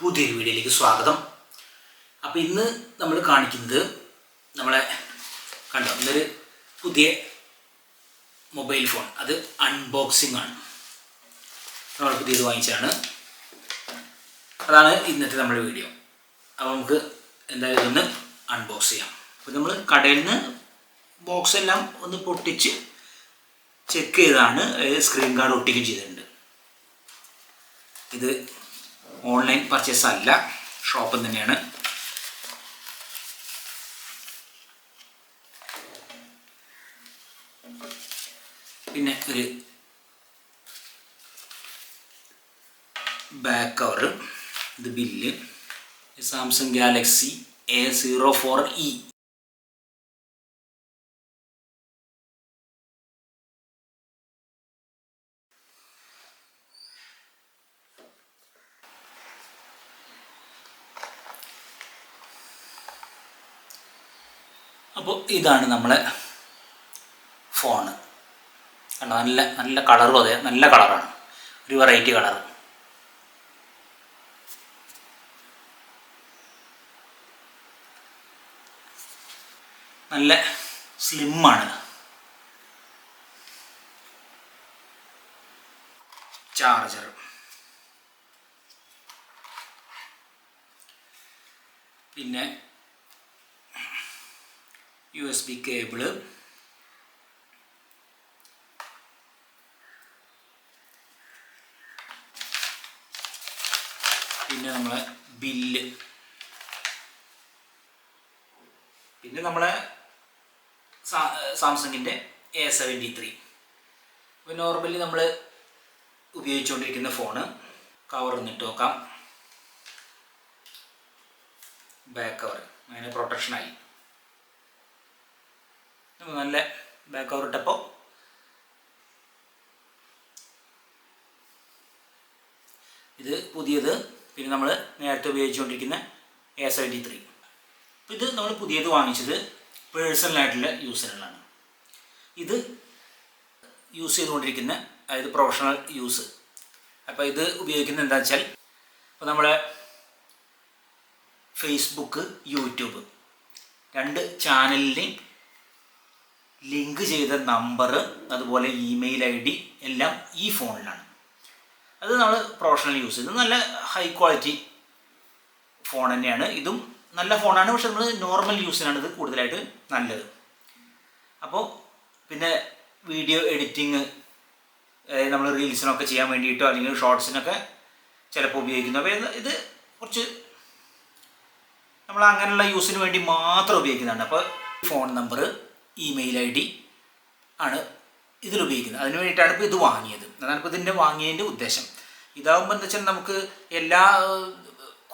പുതിയൊരു വീഡിയോയിലേക്ക് സ്വാഗതം. അപ്പോൾ ഇന്ന് നമ്മൾ കാണിക്കുന്നത് നമ്മളെ കണ്ടോ ഇന്നൊരു പുതിയ മൊബൈൽ ഫോൺ. അത് അൺബോക്സിംഗ് ആണ്. നമ്മൾ പുതിയത് വാങ്ങിച്ചാണ് അതാണ് ഇന്നത്തെ നമ്മുടെ വീഡിയോ. അപ്പോൾ നമുക്ക് എന്തായാലും ഒന്ന് അൺബോക്സ് ചെയ്യാം. അപ്പോൾ നമ്മൾ കടയിൽ നിന്ന് ബോക്സ് എല്ലാം ഒന്ന് പൊട്ടിച്ച് ചെക്ക് ചെയ്താണ് സ്ക്രീൻ കാർഡ് ഒട്ടിക്കുകയും ചെയ്തിട്ടുണ്ട്. ഇത് ഓൺലൈൻ പർച്ചേസ് അല്ല ഷോപ്പിൽ തന്നെയാണ്. പിന്നെ ഒരു ബാക്ക് കവർ ഇത് bill Samsung Galaxy A zero four E അപ്പോൾ ഇതാണ് നമ്മളെ ഫോണ് കണ്ടോ? നല്ല നല്ല കളറും അതെ. നല്ല കളറാണ് ഒരു വെറൈറ്റി കളർ നല്ല സ്ലിമ്മാണ് ചാർജർ പിന്നെ യു എസ് ബി കേബിൾ പിന്നെ നമ്മളെ ബില്ല് പിന്നെ നമ്മളെ സാംസങ്ങിന്റെ എ സെവന്റി ത്രീ ഇപ്പോൾ നോർമലി നമ്മൾ ഉപയോഗിച്ചുകൊണ്ടിരിക്കുന്ന ഫോണ് കവർ ഒന്നിട്ട് നോക്കാം. ബാക്ക് കവർ അങ്ങനെ പ്രൊട്ടക്ഷനായി നല്ല ബാക്ക് ഓവർ ഇട്ടപ്പോൾ ഇത് പുതിയത് പിന്നെ നമ്മൾ നേരത്തെ ഉപയോഗിച്ചുകൊണ്ടിരിക്കുന്ന എ സെവന്റി ത്രീ അപ്പോൾ ഇത് നമ്മൾ പുതിയത് വാങ്ങിച്ചത് പേഴ്സണലായിട്ടുള്ള യൂസറുകളാണ്. ഇത് യൂസ് ചെയ്തുകൊണ്ടിരിക്കുന്ന അതായത് പ്രൊഫഷണൽ യൂസ് അപ്പോൾ ഇത് ഉപയോഗിക്കുന്നത് എന്താ വെച്ചാൽ ഇപ്പോൾ നമ്മളെ ഫേസ്ബുക്ക് യൂട്യൂബ് രണ്ട് ചാനലിന്റെയും ലിങ്ക് ചെയ്ത നമ്പർ അതുപോലെ ഇമെയിൽ ഐ ഡി എല്ലാം ഈ ഫോണിലാണ്. അത് നമ്മൾ പ്രൊഫഷണൽ യൂസ് ചെയ്തു. നല്ല ഹൈ ക്വാളിറ്റി ഫോൺ തന്നെയാണ്. ഇതും നല്ല ഫോണാണ് പക്ഷെ നമ്മൾ നോർമൽ യൂസിനാണ് ഇത് കൂടുതലായിട്ട് നല്ലത്. അപ്പോൾ പിന്നെ വീഡിയോ എഡിറ്റിങ് നമ്മൾ റീൽസിനൊക്കെ ചെയ്യാൻ വേണ്ടിയിട്ടോ അല്ലെങ്കിൽ ഷോർട്സിനൊക്കെ ചിലപ്പോൾ ഉപയോഗിക്കുന്നു. അപ്പോൾ ഇത് കുറച്ച് നമ്മൾ അങ്ങനെയുള്ള യൂസിന് വേണ്ടി മാത്രം ഉപയോഗിക്കുന്നതാണ്. അപ്പോൾ phone number email I D ആണ് ഇതിൽ ഉപയോഗിക്കുന്നത് അതിന് വേണ്ടിയിട്ടാണ് ഇപ്പോൾ ഇത് വാങ്ങിയത്. അതാണ് ഇപ്പോൾ ഇതിന്റെ വാങ്ങിയതിന്റെ ഉദ്ദേശം. ഇതാകുമ്പോൾ എന്താ വെച്ചാൽ നമുക്ക് എല്ലാ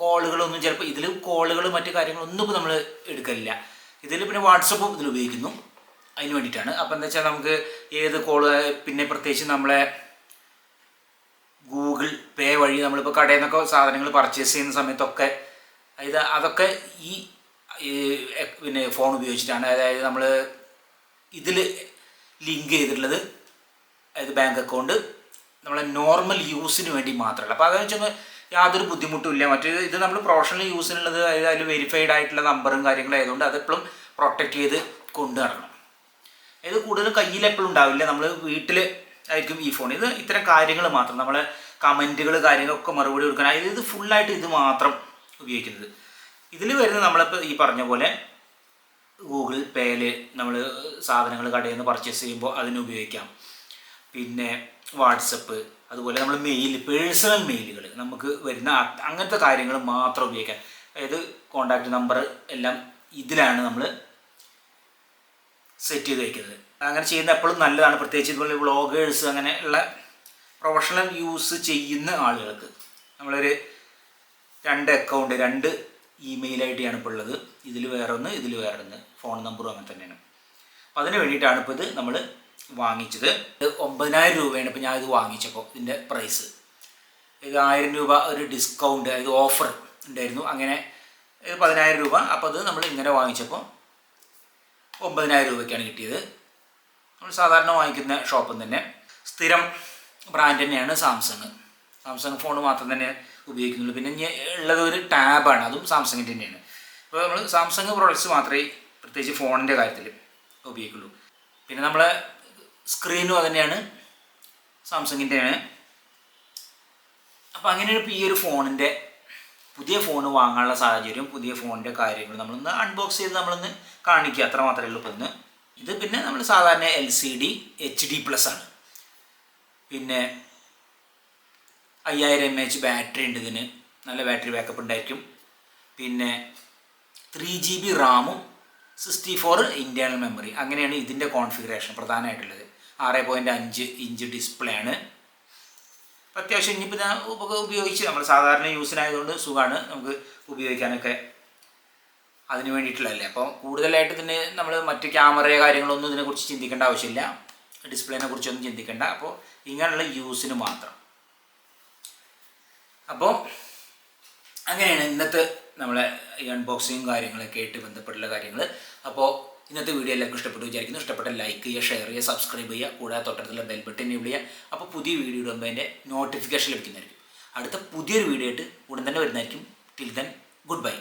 കോളുകളൊന്നും ചിലപ്പോൾ ഇതിൽ കോളുകൾ മറ്റു കാര്യങ്ങളൊന്നും ഇപ്പോൾ നമ്മൾ എടുക്കലില്ല. ഇതിൽ പിന്നെ വാട്സപ്പും ഇതിൽ ഉപയോഗിക്കുന്നു അതിന് വേണ്ടിയിട്ടാണ്. അപ്പോൾ എന്താ വെച്ചാൽ നമുക്ക് ഏത് കോൾ പിന്നെ പ്രത്യേകിച്ച് നമ്മളെ ഗൂഗിൾ പേ വഴി നമ്മളിപ്പോൾ കടയിൽ നിന്നൊക്കെ സാധനങ്ങൾ പർച്ചേസ് ചെയ്യുന്ന സമയത്തൊക്കെ അതായത് അതൊക്കെ ഈ, പിന്നെ ഫോൺ ഉപയോഗിച്ചിട്ടാണ്. അതായത് നമ്മൾ ഇതിൽ ലിങ്ക് ചെയ്തിട്ടുള്ളത് അതായത് ബാങ്ക് അക്കൗണ്ട് നമ്മളെ നോർമൽ യൂസിന് വേണ്ടി മാത്രമല്ല. അപ്പോൾ അതെന്ന് വെച്ചാൽ യാതൊരു ബുദ്ധിമുട്ടും ഇല്ല. മറ്റേ ഇത് നമ്മൾ പ്രൊഫഷണൽ യൂസിനുള്ളത് അതായത് അതിൽ വെരിഫൈഡ് ആയിട്ടുള്ള നമ്പറും കാര്യങ്ങളും ആയതുകൊണ്ട് അതെപ്പോഴും പ്രൊട്ടക്റ്റ് ചെയ്ത് കൊണ്ടു നടക്കണം ഇത് കൂടുതലും കയ്യിൽ എപ്പോഴും ഉണ്ടാവില്ല. നമ്മൾ വീട്ടിൽ ആയിരിക്കും ഈ ഫോൺ ഇത് ഇത്തരം കാര്യങ്ങൾ മാത്രം. നമ്മളെ കമന്റുകൾ കാര്യങ്ങളൊക്കെ മറുപടി കൊടുക്കാൻ. അതായത് ഇത് ഫുള്ളായിട്ട് ഇത് മാത്രം ഉപയോഗിക്കുന്നത്. ഇതിൽ വരുന്ന നമ്മളിപ്പോൾ ഈ പറഞ്ഞ പോലെ ഗൂഗിൾ പേയിൽ നമ്മൾ സാധനങ്ങൾ കടയിൽ നിന്ന് പർച്ചേസ് ചെയ്യുമ്പോൾ അതിന് ഉപയോഗിക്കാം. പിന്നെ വാട്സപ്പ് അതുപോലെ നമ്മൾ മെയിൽ പേഴ്സണൽ മെയിലുകൾ നമുക്ക് വരുന്ന അങ്ങനത്തെ കാര്യങ്ങൾ മാത്രം ഉപയോഗിക്കാം. അതായത് കോണ്ടാക്ട് നമ്പർ എല്ലാം ഇതിലാണ് നമ്മൾ സെറ്റ് ചെയ്ത് വയ്ക്കുന്നത് അങ്ങനെ ചെയ്യുന്ന എപ്പോഴും നല്ലതാണ്. പ്രത്യേകിച്ച് ഇതുപോലെ വ്ളോഗേഴ്സ് അങ്ങനെയുള്ള പ്രൊഫഷണൽ യൂസ് ചെയ്യുന്ന ആളുകൾക്ക് നമ്മളൊരു രണ്ട് അക്കൗണ്ട് രണ്ട് ഇമെയിൽ ഐ ഡിയാണ് ഇപ്പോൾ ഉള്ളത്. ഇതിൽ വേറൊന്ന് ഇതിൽ വേറെ ഒന്ന്. ഫോൺ നമ്പറും അങ്ങനെ തന്നെയാണ്. അപ്പോൾ അതിന് വേണ്ടിയിട്ടാണ് ഇപ്പോൾ ഇത് നമ്മൾ വാങ്ങിച്ചത്. ഒമ്പതിനായിരം രൂപയാണ് ഇപ്പോൾ ഞാൻ ഇത് വാങ്ങിച്ചപ്പോൾ ഇതിന്റെ പ്രൈസ് ഇത് ആയിരം രൂപ ഒരു ഡിസ്കൗണ്ട് അതായത് ഓഫർ ഉണ്ടായിരുന്നു. അങ്ങനെ ഇത് പതിനായിരം രൂപ. അപ്പോൾ അത് നമ്മൾ ഇങ്ങനെ വാങ്ങിച്ചപ്പോൾ ഒമ്പതിനായിരം രൂപയ്ക്കാണ് കിട്ടിയത്. നമ്മൾ സാധാരണ വാങ്ങിക്കുന്ന ഷോപ്പും തന്നെ. സ്ഥിരം ബ്രാൻഡ് തന്നെയാണ് സാംസങ്. സാംസങ് ഫോൺ മാത്രം തന്നെ ഉപയോഗിക്കുന്നുള്ളൂ. പിന്നെ ഉള്ളത് ഒരു ടാബാണ് അതും സാംസങ്ങിന്റെ തന്നെയാണ്. അപ്പോൾ നമ്മൾ സാംസങ് പ്രോഡക്റ്റ്സ് മാത്രമേ പ്രത്യേകിച്ച് ഫോണിന്റെ കാര്യത്തിൽ ഉപയോഗിക്കുള്ളൂ. പിന്നെ നമ്മളെ സ്ക്രീനും അതുതന്നെയാണ് സാംസങ്ങിന്റെയാണ് അപ്പോൾ അങ്ങനെയാണ് ഇപ്പോൾ ഈ ഒരു ഫോണിന്റെ പുതിയ ഫോൺ വാങ്ങാനുള്ള സാഹചര്യം പുതിയ ഫോണിന്റെ കാര്യങ്ങൾ നമ്മളൊന്ന് അൺബോക്സ് ചെയ്ത് നമ്മളൊന്ന് കാണിക്കുക. അത്ര മാത്രമേ ഉള്ളൂ ഇപ്പം ഇത് പിന്നെ നമ്മൾ സാധാരണ L C D H D plus ആണ്. പിന്നെ അയ്യായിരം എം എച്ച് ബാറ്ററി ഉണ്ട് ഇതിന്. നല്ല ബാറ്ററി ബാക്കപ്പ് ഉണ്ടായിരിക്കും. പിന്നെ ത്രീ ജി ബി റാമും സിക്സ്റ്റി ഫോർ ഇന്റേർണൽ മെമ്മറി അങ്ങനെയാണ് ഇതിന്റെ കോൺഫിഗറേഷൻ പ്രധാനമായിട്ടുള്ളത്. ആറ് പോയിന്റ് അഞ്ച് ഇഞ്ച് ഡിസ്പ്ലേ ആണ്. അത്യാവശ്യം ഇനിയിപ്പോൾ ഞാൻ ഉപ- ഉപയോഗിച്ച് നമ്മൾ സാധാരണ യൂസിനായതുകൊണ്ട് സുഖമാണ് നമുക്ക് ഉപയോഗിക്കാനൊക്കെ അതിന് വേണ്ടിയിട്ടുള്ളതല്ലേ. അപ്പോൾ കൂടുതലായിട്ട് ഇതിന് നമ്മൾ മറ്റ് ക്യാമറയോ കാര്യങ്ങളൊന്നും ഇതിനെക്കുറിച്ച് ചിന്തിക്കേണ്ട ആവശ്യമില്ല. ഡിസ്പ്ലേനെ കുറിച്ചൊന്നും ചിന്തിക്കേണ്ട. അപ്പോൾ ഇങ്ങനെയുള്ള യൂസിന് മാത്രം. അപ്പോൾ അങ്ങനെയാണ് ഇന്നത്തെ നമ്മളെ ഈ അൺബോക്സിങ്ങും കാര്യങ്ങളൊക്കെ ആയിട്ട് ബന്ധപ്പെട്ടുള്ള കാര്യങ്ങൾ അപ്പോൾ ഇന്നത്തെ വീഡിയോ എല്ലാവർക്കും ഇഷ്ടപ്പെട്ടു വിചാരിക്കുന്നു. ഇഷ്ടപ്പെട്ട ലൈക്ക് ചെയ്യുക ഷെയർ ചെയ്യുക സബ്സ്ക്രൈബ് ചെയ്യുക. കൂടാതെ തൊട്ടടുത്തുള്ള ബെൽ ബട്ടൺ ചെയ്യുക. അപ്പോൾ പുതിയ വീഡിയോ ഇടുമ്പോൾ അതിന്റെ നോട്ടിഫിക്കേഷൻ ലഭിക്കുന്നതായിരിക്കും. അടുത്ത പുതിയൊരു വീഡിയോ ആയിട്ട് ഉടൻ തന്നെ വരുന്നതായിരിക്കും. Till then good bye